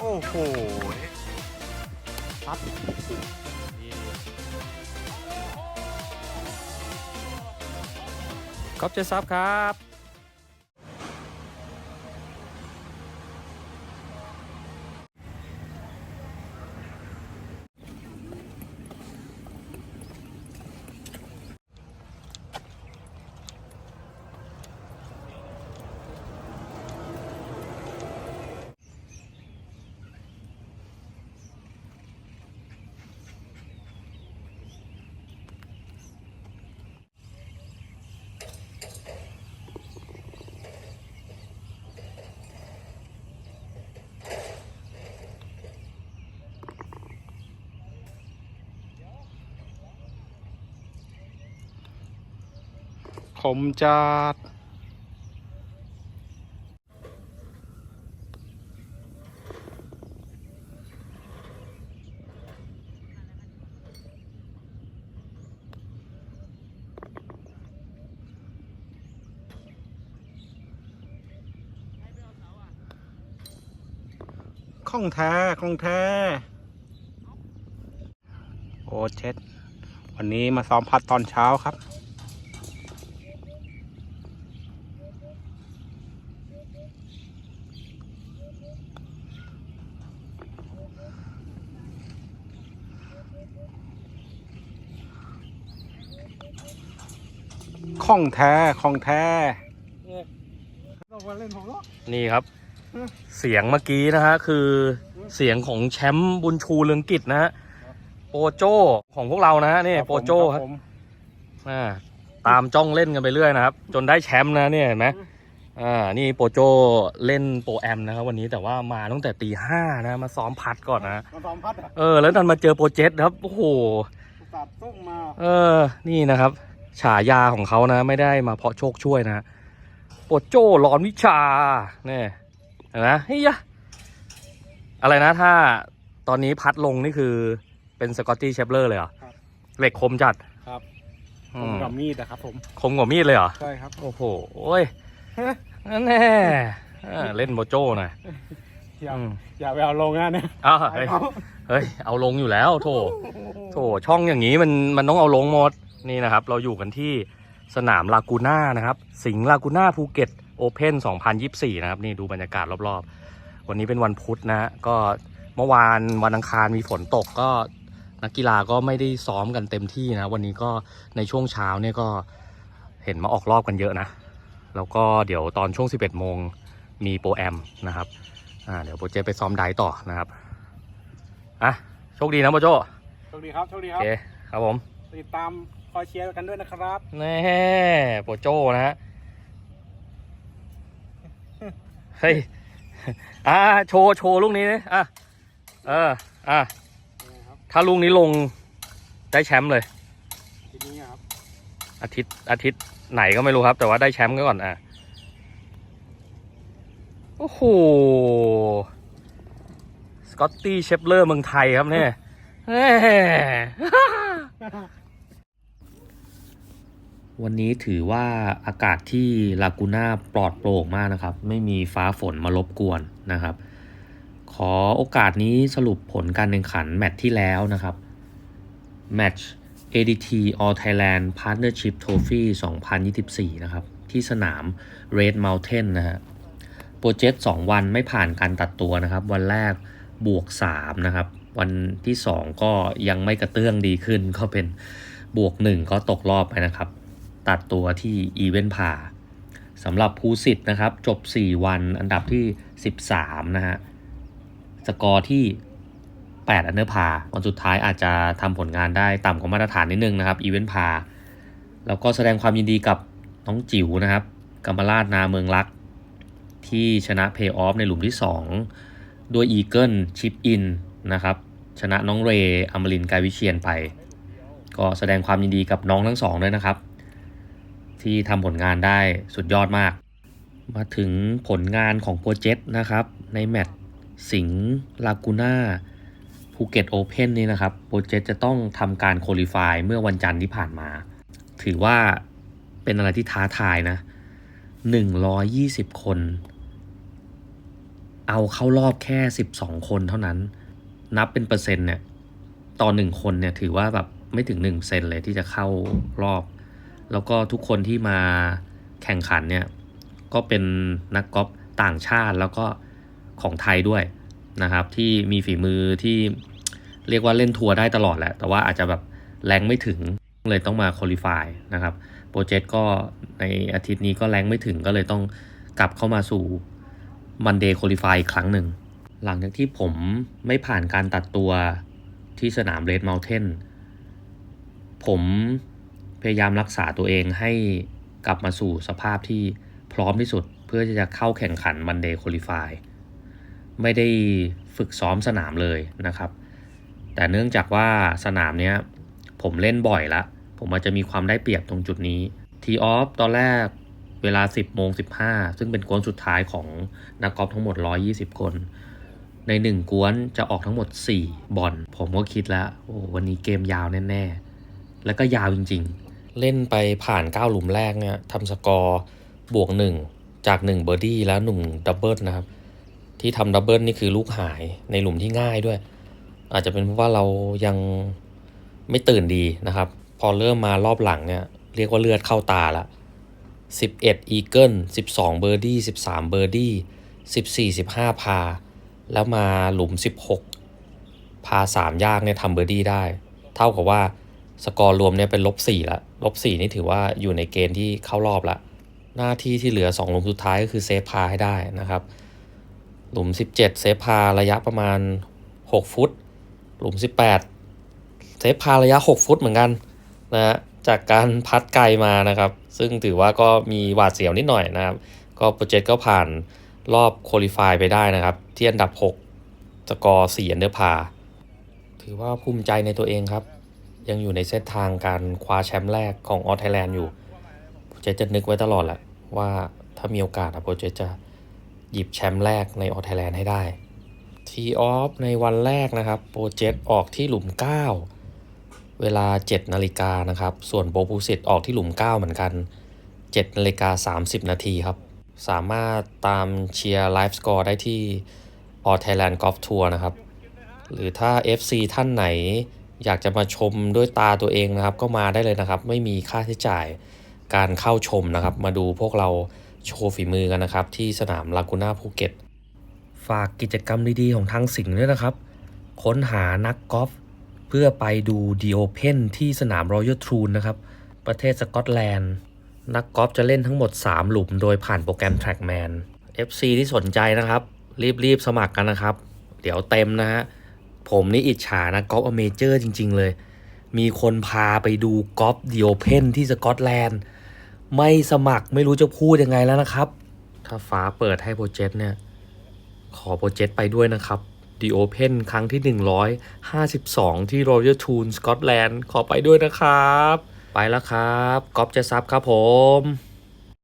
โอ้โหปั๊บก๊อฟเจซับครับ มจัดข้องแท้ข้องแท้ โอ้เช็ด วันนี้มาซ้อมพัดตอนเช้าครับ ข้องแท้ข้องแท้ต้องมาเล่นผมหรอนี่ครับ เสียงเมื่อกี้นะฮะคือเสียงของแชมป์บุญชูเรืองกิจนะฮะโปโจของพวกเรานะฮะนี่โปโจครับผมอ่าตามจ้องเล่นกันไปเรื่อยนะครับ จนได้แชมป์นะเนี่ยเห็นไหมอ่านี่โปโจเล่นโปรแอมนะครับวันนี้แต่ว่ามาตั้งแต่ตีห้านะมาซ้อมพัดก่อนนะมาซ้อมพัดอะเออแล้วดันมาเจอโปรเจกต์ครับโอ้โหตัดส่งมา เออนี่นะครับ ฉายาของเขานะ ไม่ได้มาเพราะโชคช่วยนะโปรโจหลอนวิชาเนี่ยเห็นไหมเฮ้ยยะอะไรนะถ้าตอนนี้พัดลงนี่คือเป็นสกอตตี้เชฟเลอร์เลยเหรอเหล็กคมจัดครับอืผมมกับมีดอะครับผม คมกว่ามีดเลยเหรอ ใช่ครับ โอ้โหโอ้ยนั่นแน่อ่าเล่นโบโจ้หน่อยอย่าอืมอย่าไปเอาลงนะเนี่ยอ้าวเฮ้ยเอาเฮ้ย เอาลงอยู่แล้ว โถ โถ ช่องอย่างนี้มันมันต้องเอาลงหมด นี่นะครับ เราอยู่กันที่สนามลากูน่านะครับ สิงห์ลากูน่าภูเก็ตโอเพน2024 นะครับ นี่ดูบรรยากาศรอบๆ วันนี้เป็นวันพุธนะฮะก็เมื่อวานวันอังคารมีฝนตกก็นักกีฬาก็ไม่ได้ซ้อมกันเต็มที่นะ วันนี้ก็ในช่วงเช้าเนี่ยก็เห็นมาออกรอบกันเยอะนะ แล้วก็เดี๋ยวตอนช่วง 11 โมงมีโปรแอมนะครับอ่าเดี๋ยวโปรเจไปซ้อมไดต่อนะครับอะโชคดีนะโปรโจโชคดีครับโชคดีโอครับเคครับผม ติดตามค อยเชียร์กันด้วยนะครับแน่โปรโจนะฮะเฮ้ยอ่าโชว์โชว์ลูกนี้นะอะเอออะนะครับถ้าลูกนี้ลงได้แชมป์เลยทีนี้ครับอาทิตย์อาทิตย์ไหนก็ไม่รู้ครับ แต่ว่าได้แชมป์ก็ก่อนอะโอ้โหสกอตตี้เชฟเลอร์เมืองไทยครับเนี่ยแหม่ วันนี้ถือว่าอากาศที่ลากูน่าปลอดโปร่งมากนะครับ ไม่มีฟ้าฝนมารบกวนนะครับ ขอโอกาสนี้สรุปผลการแข่งขันแมตช์ที่แล้วนะครับแมตช์ ADT All Thailand Partnership Trophy 2024 นะครับ ที่สนาม Red Mountain นะฮะโปรเจกต์2วันไม่ผ่านการตัดตัวนะครับ วันแรกบวก 3 นะครับ วันที่ 2 ก็ยังไม่กระเตื้องดีขึ้นก็เป็นบวก 1 ก็ตกรอบไปนะครับ ตัดตัวที่อีเวนต์พาสำหรับภูสิทธ์นะครับ จบ 4 วันอันดับที่ 13 นะฮะ สกอร์ที่ 8 อันเดอร์พาวันสุดท้ายอาจจะทำผลงานได้ต่ำกว่ามาตรฐานนิดนึงนะครับอีเวนต์พาแล้วก็แสดงความยินดีกับน้องจิ๋วนะครับกัมปราชนาเมืองรัก ที่ชนะเพย์ออฟในหลุมที่ 2 ด้วยอีเกิลชิปอินนะครับ ชนะน้องเรย์อมรินกายวิเชียนไป ก็แสดงความยินดีกับน้องทั้งสองด้วยนะครับ ที่ทำผลงานได้สุดยอดมาก มาถึงผลงานของโปรเจกต์นะครับ ในแมตช์สิงห์ลากูน่าภูเก็ตโอเพนนี่นะครับ โปรเจกต์จะต้องทำการโคลิฟายเมื่อวันจันทร์ที่ผ่านมา ถือว่าเป็นอะไรที่ท้าทายนะ 120 คน เอาเข้ารอบแค่ 12 คนเท่านั้น นับเป็นเปอร์เซ็นต์เนี่ย ต่อหนึ่งคนเนี่ยถือว่าแบบไม่ถึง1เซนเลยที่จะเข้ารอบ แล้วก็ทุกคนที่มาแข่งขันเนี่ยก็เป็นนักกอล์ฟต่างชาติแล้วก็ของไทยด้วยนะครับ ที่มีฝีมือที่เรียกว่าเล่นทัวร์ได้ตลอดแหละ แต่ว่าอาจจะแบบแรงไม่ถึงเลยต้องมาคุริฟายนะครับโปรเจกต์ก็ในอาทิตย์นี้ก็แรงไม่ถึงก็เลยต้องกลับเข้ามาสู่มันเดย์คุริฟายอีกครั้งหนึ่ง หลังจากที่ผมไม่ผ่านการตัดตัวที่สนามเรดเมลเทนผม ยายามรักษาตัวเองให้กลับมาสู่สภาพที่พร้อมที่สุดเพื่อที่จะเข้าแข่งขันมันเดย์คุริฟายไม่ได้ฝึกซ้อมสนามเลยนะครับ แต่เนื่องจากว่าสนามเนี้ยผมเล่นบ่อยละ ผมอาจจะมีความได้เปรียบตรงจุดนี้ทีออฟตอนแรกเวลา 10โมง15 ซึ่งเป็นกวนสุดท้ายของนักกอล์ฟทั้งหมด 120 คน ใน 1 กวนจะออกทั้งหมด 4 บอลผมก็คิดแล้วโอ้วันนี้เกมยาวแน่ ๆ แล้วก็ยาวจริง ๆ เล่นไปผ่าน 9 หลุมแรกเนี่ยทำสกอร์บวก 1 จาก 1 เบอร์ดี้แล้ว1ดับเบิลนะครับ ที่ทำดับเบิลนี่คือลูกหายในหลุมที่ง่ายด้วย อาจจะเป็นเพราะว่าเรายังไม่ตื่นดีนะครับ พอเริ่มมารอบหลังเนี่ยเรียกว่าเลือดเข้าตาละ11 อีเกิล12 เบอร์ดี้13 เบอร์ดี้14 15 พา แล้วมาหลุม 16 พา 3 ยากเนี่ยทำเบอร์ดี้ได้ เท่ากับว่า สกอร์รวมเนี่ยเป็นลบ4ละลบ4นี่ถือว่าอยู่ในเกณฑ์ที่เข้ารอบละหน้าที่ที่เหลือ 2 หลุมสุดท้ายก็คือเซฟพาให้ได้นะครับ หลุม 17 เซฟพาระยะประมาณ 6 ฟุต หลุม 18 เซฟพาระยะ 6 ฟุตเหมือนกันนะฮะจากการพัดไกลมานะครับ ซึ่งถือว่าก็มีหวาดเสียวนิดหน่อยนะครับ ก็โปรเจกต์ก็ผ่านรอบโคลิฟายไปได้นะครับ ที่อันดับ 6 สกอร์4อันเดอร์พา ถือว่าภูมิใจในตัวเองครับ ยังอยู่ในเส้นทางการคว้าแชมป์แรกของออสไทยแลนด์อยู่โปรเจกต์จะนึกไว้ตลอดแหละว่าถ้ามีโอกาสอะโปรเจกต์จะหยิบแชมป์แรกในออสไทยแลนด์ให้ได้ทีออฟในวันแรกนะครับโปรเจกต์ออกที่หลุม 9 เวลา 7 นาฬิกานะครับ ส่วนโปรพูสิตออกที่หลุม 9 เหมือนกัน 7 นาฬิกา 30 นาทีครับ สามารถตามเชียร์ไลฟ์สกอร์ได้ที่ All Thailand Golf Tour นะครับ หรือถ้า FC ท่านไหน อยากจะมาชมด้วยตาตัวเองนะครับ ก็มาได้เลยนะครับ ไม่มีค่าใช้จ่ายการเข้าชมนะครับ มาดูพวกเราโชว์ฝีมือกันนะครับ ที่สนามลากูน่าภูเก็ต ฝากกิจกรรมดีๆของทางสิงห์ด้วยนะครับ ค้นหานักกอล์ฟเพื่อไปดูดีโอเพนที่สนามรอยัลทรูนนะครับ ประเทศสกอตแลนด์ นักกอล์ฟจะเล่นทั้งหมด 3 หลุมโดยผ่านโปรแกรม Trackman FC ที่สนใจนะครับ รีบๆสมัครกันนะครับ เดี๋ยวเต็มนะฮะ ผมนี่อิจฉานะกอล์ฟอเมเจอร์จริง ๆ เลย มีคนพาไปดูกอล์ฟดีโอเพนที่สกอตแลนด์ ไม่สมัครไม่รู้จะพูดยังไงแล้วนะครับ ถ้าฟ้าเปิดให้โปรเจกต์เนี่ย ขอโปรเจกต์ไปด้วยนะครับ The Open ครั้งที่ 152 ที่ Royal Toon สกอตแลนด์ขอไปด้วยนะครับ ไปแล้วครับก๊อฟเจซับครับผม